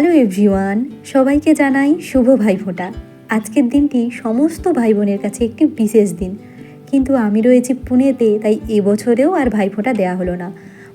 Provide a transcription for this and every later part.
Hello everyone, সবাইকে জানাই শুভ ভাইফোঁটা। আজকের দিনটি সমস্ত ভাই বোনের কাছে একটি বিশেষ দিন। কিন্তু আমি রয়েছি পুনেতে, তাই এবছরেও আর ভাইফোঁটা দেওয়া হলো না।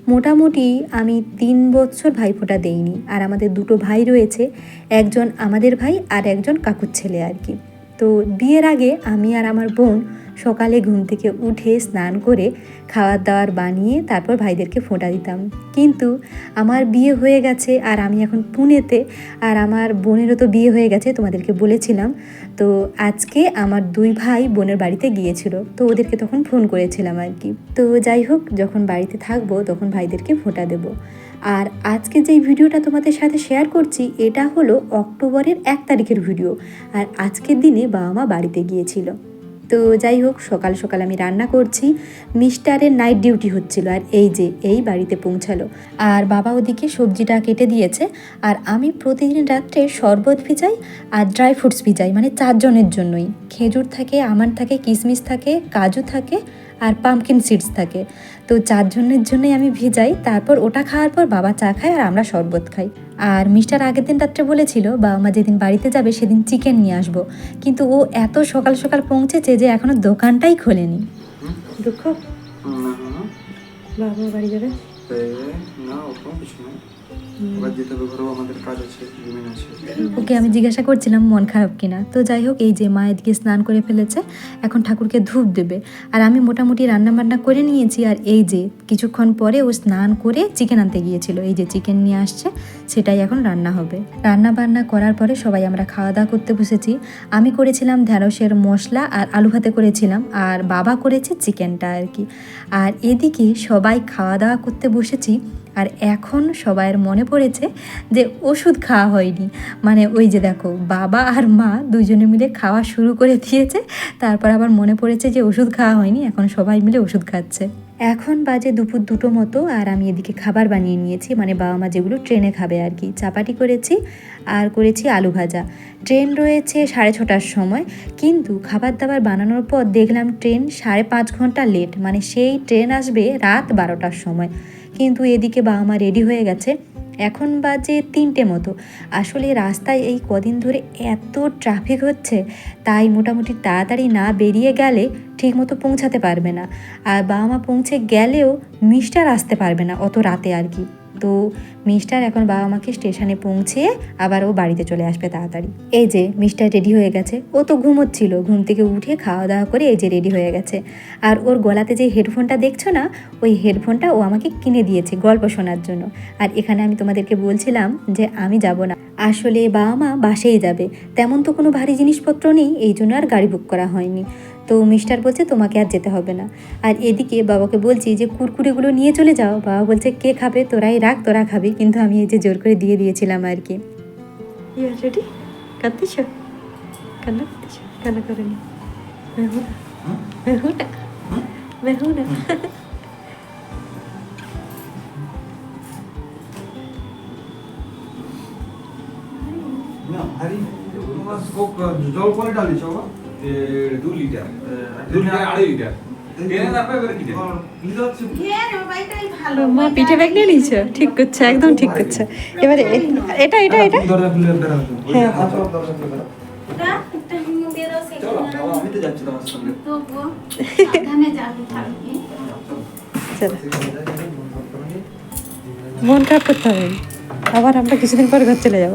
মোটামুটি আমি তিন বছর ভাইফোঁটা দেইনি, আর আমাদের দুটো ভাই রয়েছে, একজন আমাদের ভাই আর একজন কাকুর ছেলে আর কি। তো বিয়ের আগে আমি আর আমার বোন সকালে ঘুম থেকে উঠে স্নান করে খাওয়ার দাওয়ার বানিয়ে তারপর ভাইদেরকে ফোঁটা দিতাম। কিন্তু আমার বিয়ে হয়ে গেছে আর আমি এখন পুনেতে আর আমার বোনেরও তো বিয়ে হয়ে গেছে তোমাদেরকে বলেছিলাম। তো আজকে আমার দুই ভাই বোনের বাড়িতে গিয়েছিল। তো ওদেরকে তখন ফোন করেছিলাম আর কি। তো যাই হোক, যখন বাড়িতে থাকব তখন ভাইদেরকে ফোঁটা দেবো। আর আজকে যেই ভিডিওটা তোমাদের সাথে শেয়ার করছি, এটা হলো অক্টোবরের এক তারিখের ভিডিও। আর আজকের দিনে বাবা মা বাড়িতে গিয়েছিল। তো যাই হোক, সকাল সকাল আমি রান্না করছি। মিস্টারের নাইট ডিউটি হচ্ছিল আর এই যে, এই বাড়িতে পৌঁছালো। আর বাবা ওদিকে সবজিটা কেটে দিয়েছে। আর আমি প্রতিদিন রাত্রে শরবত ভিজাই আর ড্রাই ফ্রুটস ভিজাই মানে চারজনের জন্যই। খেজুর থাকে আমার থাকে কিশমিশ থাকে, কাজু থাকে আর পামকিন সিডস থাকে। তো চারজনের জন্যই আমি ভিজাই তারপর ওটা খাওয়ার পর বাবা চা খায় আর আমরা শরবত খাই। আর মিস্টার আগের দিন রাত্রে বলেছিল বাবা মা যেদিন বাড়িতে যাবে সেদিন চিকেন নিয়ে আসব। কিন্তু ও এত সকাল সকাল পৌঁছেছে যে এখনও দোকানটাই খোলেনি। দুঃখ? বাবা বাড়ি যাবে? না ওরকম কিছু নয় এবার যেতে হবে ঘরেও আমাদের কাজ আছে জমিন আছে। ওকে আমি জিজ্ঞাসা করছিলাম মন খারাপ কিনা। তো যাই হোক এই যে মা এদিকে স্নান করে ফেলেছে এখন ঠাকুরকে ধূপ দেবে। আর আমি মোটামুটি রান্না বান্না করে নিয়েছি আর এই যে কিছুক্ষণ পরে ও স্নান করে চিকেন আনতে গিয়েছিল। এই যে চিকেন নিয়ে আসছে সেটাই এখন রান্না হবে। রান্না বান্না করার পরে সবাই আমরা খাওয়া দাওয়া করতে বসেছি। আমি করেছিলাম ঢ্যাঁড়সের মশলা আর আলু ভাতে করেছিলাম আর বাবা করেছে চিকেনটা আর কি। আর এদিকে সবাই খাওয়া দাওয়া করতে বসেছি আর এখন সবাইয়ের মনে পড়েছে যে ওষুধ খাওয়া হয়নি। মানে ওই যে দেখো, বাবা আর মা দুজনে মিলে খাওয়া শুরু করে দিয়েছে, তারপর আবার মনে পড়েছে যে ওষুধ খাওয়া হয়নি, এখন সবাই মিলে ওষুধ খাচ্ছে। এখন বাজে দুপুর দুটো মতো আর আমি এদিকে খাবার বানিয়ে নিয়েছি মানে বাবা মা যেগুলো ট্রেনে খাবে আর কি। চাপাটি করেছি আর করেছি আলু ভাজা। ট্রেন রয়েছে সাড়ে ছটার সময়, কিন্তু খাবার দাবার বানানোর পর দেখলাম ট্রেন সাড়ে পাঁচ ঘণ্টা লেট মানে সেই ট্রেন আসবে রাত বারোটার সময়। কিন্তু এদিকে বাবা মা রেডি হয়ে গেছে। এখন বাজে তিনটে মতো। আসলে রাস্তায় এই কদিন ধরে এত ট্রাফিক হচ্ছে, তাই মোটামুটি তাড়াতাড়ি না বেরিয়ে গেলে ঠিকমতো পৌঁছাতে পারবে না। আর বাবা মা পৌঁছে গেলেও মিস্টার আসতে পারবে না অত রাতে আর কি। তো মিস্টার এখন বাবা মাকে স্টেশনে পৌঁছিয়ে আবার ও বাড়িতে চলে আসবে তাড়াতাড়ি। এই যে, মিস্টার রেডি হয়ে গেছে। ও তো ঘুমোচ্ছিল, ঘুম থেকে উঠে খাওয়া দাওয়া করে এই যে রেডি হয়ে গেছে। আর ওর গলাতে যে হেডফোনটা দেখছ না, ওই হেডফোনটা ও আমাকে কিনে দিয়েছে গল্প শোনার জন্য। আর এখানে আমি তোমাদেরকে বলছিলাম যে আমি যাব না। আসলে বাবা মা বাসেই যাবে। তেমন তো কোনো ভারী জিনিসপত্র নেই, এই জন্য আর গাড়ি বুক করা হয়নি। তো মিস্টার বলছে তোমাকে আর যেতে হবে না। আর এদিকে বাবাকে বলছি যে কুরকুরেগুলো নিয়ে চলে যাও। বাবা বলছে কে খাবে? তোরাই রাখ তোরা খাবি। কিন্তু আমি এই যে জোর করে দিয়ে দিয়েছিলাম আর কি। রেডি কাঁদতেছ? কান্না করতেছ? কান্না করেনি? মেহুনা? মেহুনা? মেহুনা? না ভারী জল করে ডালিছ দু লিটার। দু লিটার আড়াই লিটার। ট্রেনে যাবে এবারে কি? মা পিঠে ব্যাগ নিয়ে নিয়েছ? ঠিক করছে একদম ঠিক করছে। এবারে এটা এটা এটা? হ্যাঁ। মন খারাপ করতে হবে। আবার আমরা কিছুদিন পর ঘর চলে যাব।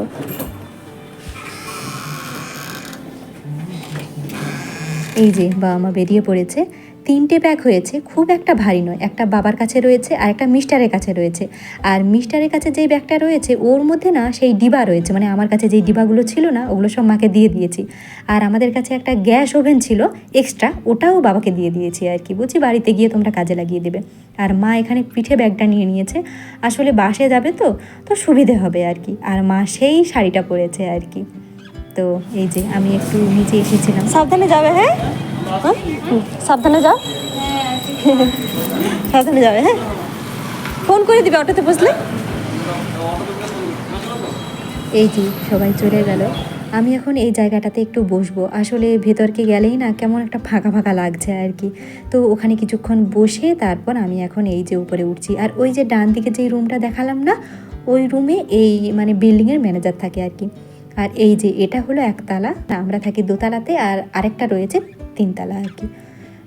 এই যে বাবা মা বেরিয়ে পড়েছে। তিনটে ব্যাগ হয়েছে, খুব একটা ভারী নয়। একটা বাবার কাছে রয়েছে আর একটা মিস্টারের কাছে রয়েছে। আর মিস্টারের কাছে যেই ব্যাগটা রয়েছে, ওর মধ্যে না সেই ডিবা রয়েছে। মানে আমার কাছে যেই ডিবাগুলো ছিল না, ওগুলো সব মাকে দিয়ে দিয়েছি। আর আমাদের কাছে একটা গ্যাস ওভেন ছিল এক্সট্রা ওটাও বাবাকে দিয়ে দিয়েছি আর কি। বলছি বাড়িতে গিয়ে তোমরা কাজে লাগিয়ে দেবে। আর মা এখানে পিঠে ব্যাগটা নিয়ে নিয়েছে। আসলে বাসে যাবে তো তো সুবিধে হবে আর কি। আর মা সেই শাড়িটা পরেছে আর কি। তো এই যে আমি একটু নিচে এসেছিলাম। সাবধানে যাবে হ্যাঁ? হ্যাঁ? সাবধানে যাও। সাবধানে যাবে হ্যাঁ? ফোন করে দিবে অটোতে বসলে। এই যে সবাই চলে গেল। আমি এখন এই জায়গাটাতে একটু বসবো। আসলে ভেতরকে গেলেই না কেমন একটা ফাঁকা ফাঁকা লাগছে আর কি। তো ওখানে কিছুক্ষণ বসে তারপর আমি এখন এই যে উপরে উঠছি। আর ওই যে ডান দিকে যেই রুমটা দেখালাম না, ওই রুমে এই মানে বিল্ডিংয়ের ম্যানেজার থাকে আর কি। আর এই যে এটা হলো একতলা, আমরা থাকি দোতলাতে আর আরেকটা রয়েছে তিনতলা আর কি।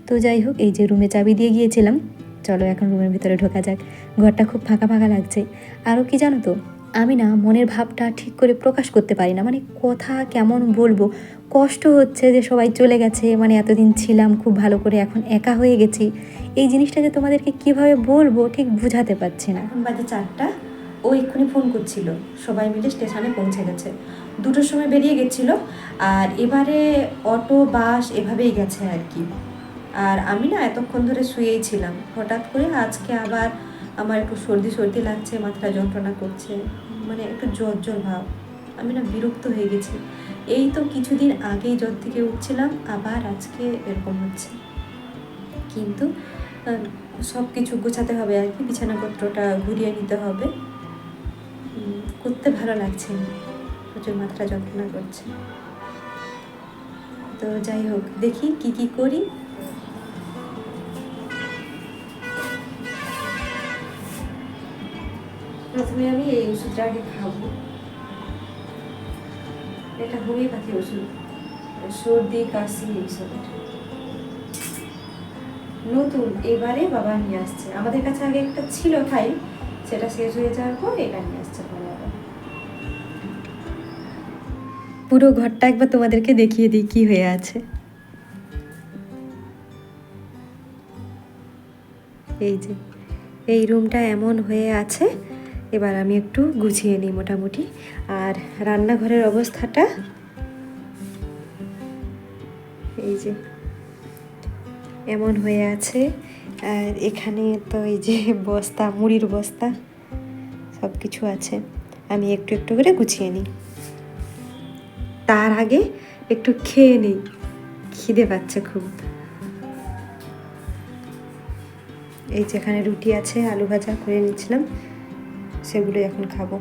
তো যাই হোক, এই যে রুমে চাবি দিয়ে গিয়েছিলাম। চলো এখন রুমের ভিতরে ঢোকা যাক। ঘরটা খুব ফাঁকা ফাঁকা লাগছে। আরও কি জানো তো, আমি না মনের ভাবটা ঠিক করে প্রকাশ করতে পারি না। মানে কথা কেমন বলব, কষ্ট হচ্ছে যে সবাই চলে গেছে মানে এতদিন ছিলাম, খুব ভালো করে এখন একা হয়ে গেছি। এই জিনিসটা যে তোমাদেরকে কীভাবে বলব ঠিক বুঝাতে পারছি না। বাজে চারটা। ও এক্ষুনি ফোন করছিল। সবাই মিলে স্টেশনে পৌঁছে গেছে। দুটোর সময় বেরিয়ে গেছিল। আর এবারে অটো, বাস এভাবেই গেছে আর কি। আর আমি না এতক্ষণ ধরে শুয়েই ছিলাম। হঠাৎ করে আজকে আবার আমার একটু সর্দি সর্দি লাগছে মাথা যন্ত্রণা করছে মানে একটু জ্বর জ্বর ভাব। আমি না বিরক্ত হয়ে গেছি। এই তো কিছুদিন আগেই জ্বর থেকে উঠছিলাম, আবার আজকে এরকম হচ্ছে। কিন্তু সব কিছু গোছাতে হবে আর কি, বিছানাপত্রটা ঘুরিয়ে নিতে হবে। করতে ভালো লাগছে না। প্রচুর মাথাটা যন্ত্রণা করছে। তো যাই হোক, দেখি কি কি করি। প্রথমে আমি এই ওষুধটা আগে খাব। এটা হোমিওপ্যাথি ওষুধ। সর্দি, কাশি এইসবের নতুন, এবারে বাবা নিয়ে আসছে। আমাদের কাছে আগে একটা ছিল ফাইল সেটা শেষ হয়ে যাওয়ার পর এটা নিয়ে পুরো ঘরটা একবার তোমাদেরকে দেখিয়ে দিই কি হয়ে আছে। এই যে, এই রুমটা এমন হয়ে আছে, এবার আমি একটু গুছিয়ে নিই মোটামুটি। আর রান্নাঘরের অবস্থাটা, এই যে, এমন হয়ে আছে। আর এখানে তো এই যে বস্তা, মুড়ির বস্তা সব কিছু আছে। আমি একটু একটু করে গুছিয়ে নিই। তার আগে একটু খেয়ে নিই। খিদে পাচ্ছে খুব। এই যেখানে রুটি আছে, আলু ভাজা করে নিচ্ছিলাম, সেগুলো এখন খাব।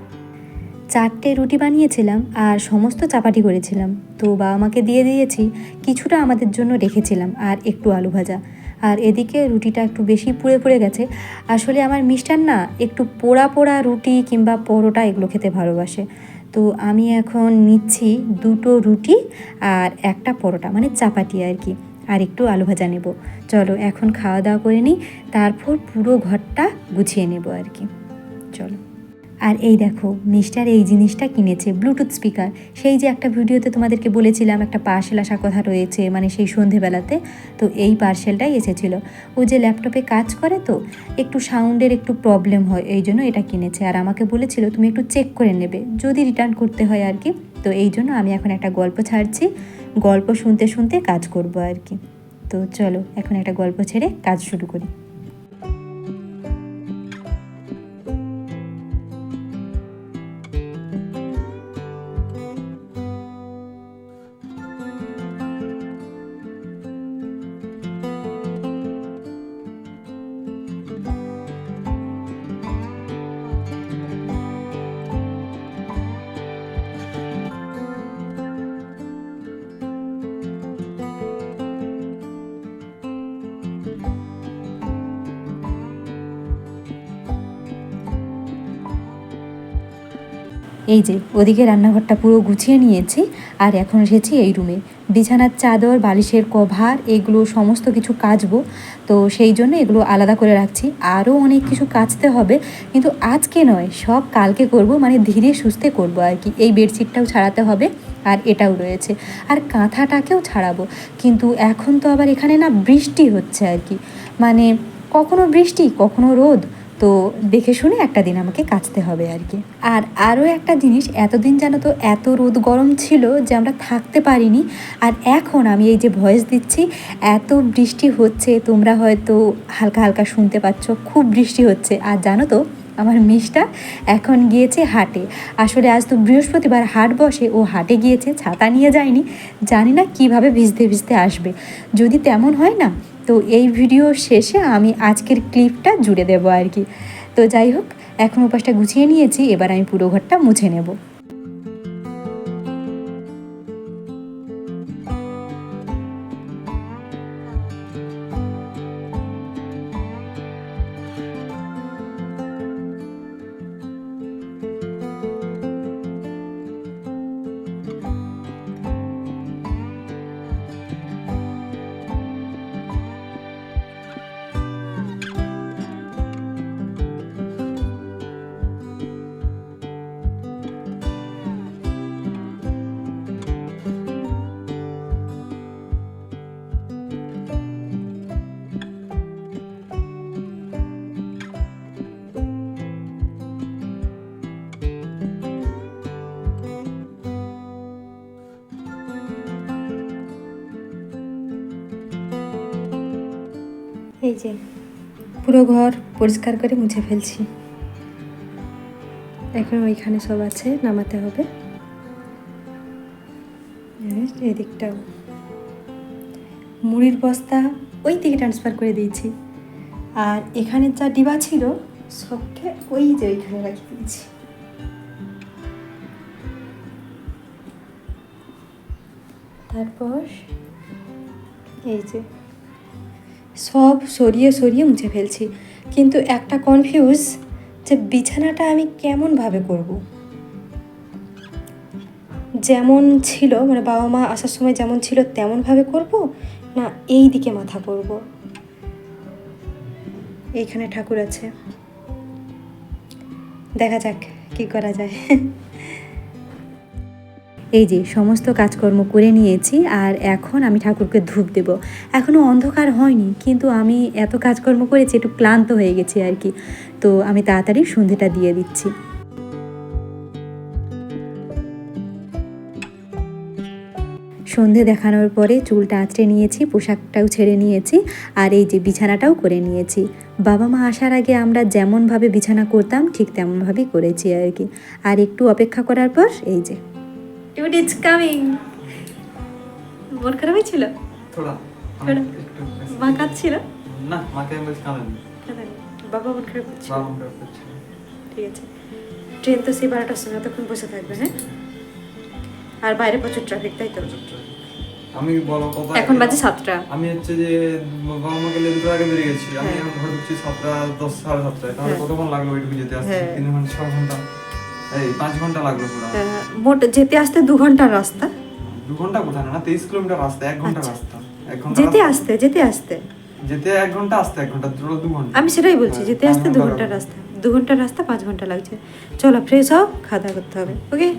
চারটে রুটি বানিয়েছিলাম আর সমস্ত চাপাটি করেছিলাম। তো বাবা মাকে দিয়ে দিয়েছি, কিছুটা আমাদের জন্য রেখেছিলাম আর একটু আলু ভাজা। আর এদিকে রুটিটা একটু বেশি পুড়ে পুড়ে গেছে। আসলে আমার মিষ্টার না একটু পোড়া পোড়া রুটি কিংবা পরোটা এগুলো খেতে ভালোবাসে। তো আমি এখন নিচ্ছি দুটো রুটি আর একটা পরোটা মানে চাপাটি আর কি। আর একটু আলু ভাজা নেব। চলো এখন খাওয়া দাওয়া করে নিই, তারপর পুরো ঘরটা গুছিয়ে নেব আর কি। চলো। আর এই দেখো মিস্টার এই জিনিসটা কিনেছে ব্লুটুথ স্পিকার সেই যে একটা ভিডিওতে তোমাদেরকে বলেছিলাম, একটা পার্সেল আসার কথা রয়েছে মানে সেই সন্ধেবেলাতে, তো এই পার্সেলটাই এসেছিল। ও যে ল্যাপটপে কাজ করে তো, একটু সাউন্ডের একটু প্রবলেম হয়, এই জন্য এটা কিনেছে। আর আমাকে বলেছিল, তুমি একটু চেক করে নেবে, যদি রিটার্ন করতে হয় আর কি। তো এই জন্য আমি এখন একটা গল্প ছাড়ছি, গল্প শুনতে শুনতে কাজ করব আর কি। তো চলো, এখন একটা গল্প ছেড়ে কাজ শুরু করি। এই যে, ওদিকে রান্নাঘরটা পুরো গুছিয়ে নিয়েছি আর এখন এসেছি এই রুমে। বিছানার চাদর, বালিশের কভার, এগুলো সমস্ত কিছু কাচবো। তো সেই জন্য এগুলো আলাদা করে রাখছি। আরও অনেক কিছু কাচতে হবে, কিন্তু আজকে নয়, সব কালকে করব মানে ধীরে সুস্থে করব আর কি। এই বেডশিটটাও ছাড়াতে হবে আর এটাও রয়েছে। আর কাঁথাটাকেও ছাড়াবো, কিন্তু এখন তো আবার এখানে না বৃষ্টি হচ্ছে আর কি। মানে কখনো বৃষ্টি, কখনো রোদ তো দেখে শুনে একটা দিন আমাকে কাচতে হবে আর কি। আর আরও একটা জিনিস, এতদিন জানো তো এত রোদ গরম ছিল যে আমরা থাকতে পারিনি। আর এখন আমি এই যে ভয়েস দিচ্ছি, এত বৃষ্টি হচ্ছে, তোমরা হয়তো হালকা হালকা শুনতে পাচ্ছ, খুব বৃষ্টি হচ্ছে। আর জানো তো, আমার মিষ্টা এখন গিয়েছে হাটে। আসলে আজ তো বৃহস্পতিবার, হাট বসে, ও হাটে গিয়েছে, ছাতা নিয়ে যায়নি। জানি না কীভাবে ভিজতে ভিজতে আসবে। যদি তেমন হয় না তো এই ভিডিও শেষে আমি আজকের ক্লিপটা জুড়ে দেবো আর কি। তো যাই হোক, এখন উপাসটা গুছিয়ে নিয়েছি, এবার আমি পুরো ঘরটা মুছে নেব। যে পুরো ঘর পরিষ্কার করে মুছে ফেলছি। এখন ওইখানে সব আছে, নামাতে হবে। এদিকটাও। মুড়ির বস্তা ওই দিকে ট্রান্সফার করে দিয়েছি। আর এখানে যা ডিবা ছিল, সবকে ওই যে ওইখানে রাখি দিয়েছি। তারপর এই যে সব সরিয়ে সরিয়ে মুছে ফেলছি। কিন্তু একটা কনফিউজ যে বিছানাটা আমি কেমনভাবে করব? যেমন ছিল মানে বাবা মা আসার সময় যেমন ছিল তেমনভাবে করব না এই দিকে মাথা করব? এইখানে ঠাকুর আছে। দেখা যাক কি করা যায়। এই যে, সমস্ত কাজকর্ম করে নিয়েছি আর এখন আমি ঠাকুরকে ধূপ দেব। এখনও অন্ধকার হয়নি, কিন্তু আমি এত কাজকর্ম করেছি, একটু ক্লান্ত হয়ে গেছি আর কি। তো আমি তাড়াতাড়ি সন্ধেটা দিয়ে দিচ্ছি। সন্ধে দেখানোর পরে চুলটা আঁচড়ে নিয়েছি, পোশাকটাও ছেড়ে নিয়েছি আর এই যে বিছানাটাও করে নিয়েছি। বাবা মা আসার আগে আমরা যেমনভাবে বিছানা করতাম, ঠিক তেমনভাবেই করেছি আর কি। আর একটু অপেক্ষা করার পর এই যে। Dude, it's coming. মন খারাপ হয়েছিল? থোড়া। মা কাঁদছিল? না মাকে আমি কাঁদেন। বাবা মন খারাপ করছে বাবা করছে ঠিক আছে। ট্রেন তো সেই বারোটার সময় তখন বসে থাকবে হ্যাঁ? আর বাইরে প্রচুর ট্রাফিক তাই তো? আমি বলো কত এখন বাজে সাতটা। আমি হচ্ছে যে বাবা মাকে দুটো আগে বেরিয়ে গেছি আমি হ্যাঁ। এখন ঘরে ঢুকছি সাতটা দশ সাড়ে সাতটায়। তাহলে হ্যাঁ। কতক্ষণ লাগল ওইটুকু যেতে? আসতে হ্যাঁ। তিন ঘণ্টা ছ ঘণ্টা? এই পাঁচ ঘণ্টা লাগল পুরো। মোট যেতে আসতে দু ঘণ্টার রাস্তা? দু ঘণ্টা কোথায় না তেইশ কিলোমিটার রাস্তা ঘণ্টা আচ্ছা। রাস্তা ঘণ্টা যেতে আসতে যেতে আসতে? যেতে এক ঘণ্টা আসতে ঘণ্টা ঘণ্টা। আমি সেটাই বলছি হ্যাঁ, যেতে আসতে দু ঘণ্টা ঘণ্টার রাস্তা। দু ঘণ্টার রাস্তা পাঁচ ঘণ্টা লাগছে। চলো ফ্রেশ হও খাওয়া দাওয়া করতে হবে ওকে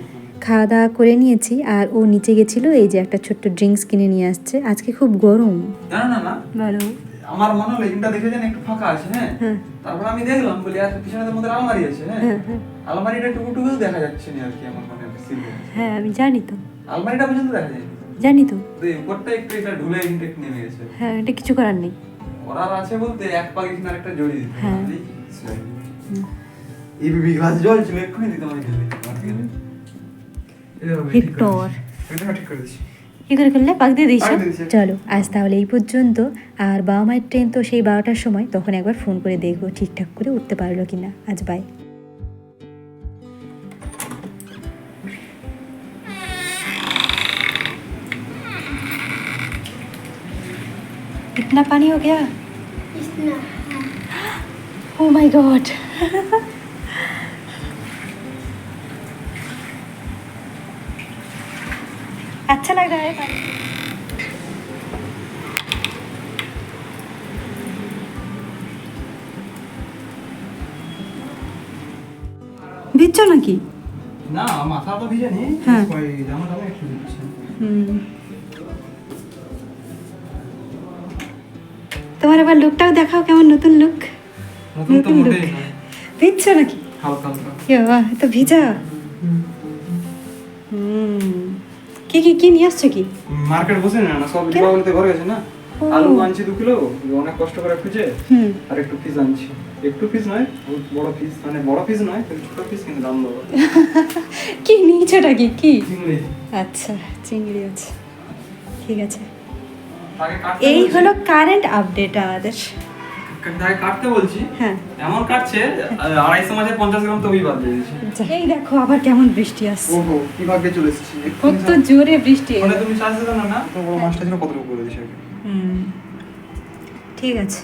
খাওয়া দাওয়া করে নিয়েছি আর ও নিচে গেছিল এই যে একটা ছোট্ট ড্রিঙ্কস কিনে নিয়ে আসছে। আজকে খুব গরম। না না বলো। আমার মনে হলো এখানটা দেখে যেন একটু ফাঁকা আছে হ্যাঁ? হ্যাঁ। তারপর আমি দেখলাম বলি আর পিছনে তো মধ্যে আলমারি আছে হ্যাঁ হ্যাঁ। আলমারিটা টুকু টুকু দেখা যাচ্ছে না আর কি আমার মনে হয় হ্যাঁ আমি জানি তো। আলমারিটা পর্যন্ত দেখা যায়নি। জানি তো। উপরটা একটু এটা ঢুলে ইনটেক নেমে গেছে। হ্যাঁ এটা কিছু করার নেই। করার আছে বলতে এক পা এখানে আরেকটা জড়িয়ে দিতে হ্যাঁ। হবে। এই বিবি গ্লাস জল ছিল এক্ষুনি দিতে আমাকে ভিক্টর। এটা ঠিক করে দিচ্ছি কি করে করলে? পাক দিয়ে দিয়েছি। চলো আজ তাহলে এই পর্যন্ত। আর বাবা মায়ের ট্রেন তো সেই বারোটার সময় তখন একবার ফোন করে দেখব ঠিকঠাক করে উঠতে পারল কিনা। আজ বাই कितना पानी हो गया ओ माय गॉड अच्छा लग रहा है पानी দিচ্ছ নাকি না মাথা তো ভিজে নি হ্যাঁ। ওই জামাটা আমি একটু দিচ্ছি হুম তোমার আবার লুকটাও দেখাও কেমন নতুন লুক নতুন তো নয়। দিচ্ছ নাকি? বাবা, ভিজা। কি কি কি নিয়ে আসছো কি? মার্কেট বসে না না সব দীপাবলিতে ঘরে গেছে না? আলু আনছি দু কিলো অনেক কষ্ট করে খুঁজে হুম। আর একটু পিস আনছি। একটু পিস নয় বড় পিস মানে বড় পিস নয় ছোট পিস কিন্তু দাম দেবো। কি নিয়েছোটা কি? কি? আচ্ছা চিংড়ি আছে। ঠিক আছে। এই হলো কারেন্ট আপডেট আমাদের। তাকে কাটতে বলছি। হ্যাঁ। এমন কাটছে আড়াইশো পঞ্চাশ গ্রাম তবেই বাদ দিয়ে এই দেখো আবার কেমন বৃষ্টি আসছে। ওহো কি ভাগ্যে চলে এসেছি। কত জোরে বৃষ্টি। মানে তুমি চার্জ দিলে না? না তো বড় মাছটা ছিল কতটুকু করে দিয়েছে? হুম। ঠিক আছে।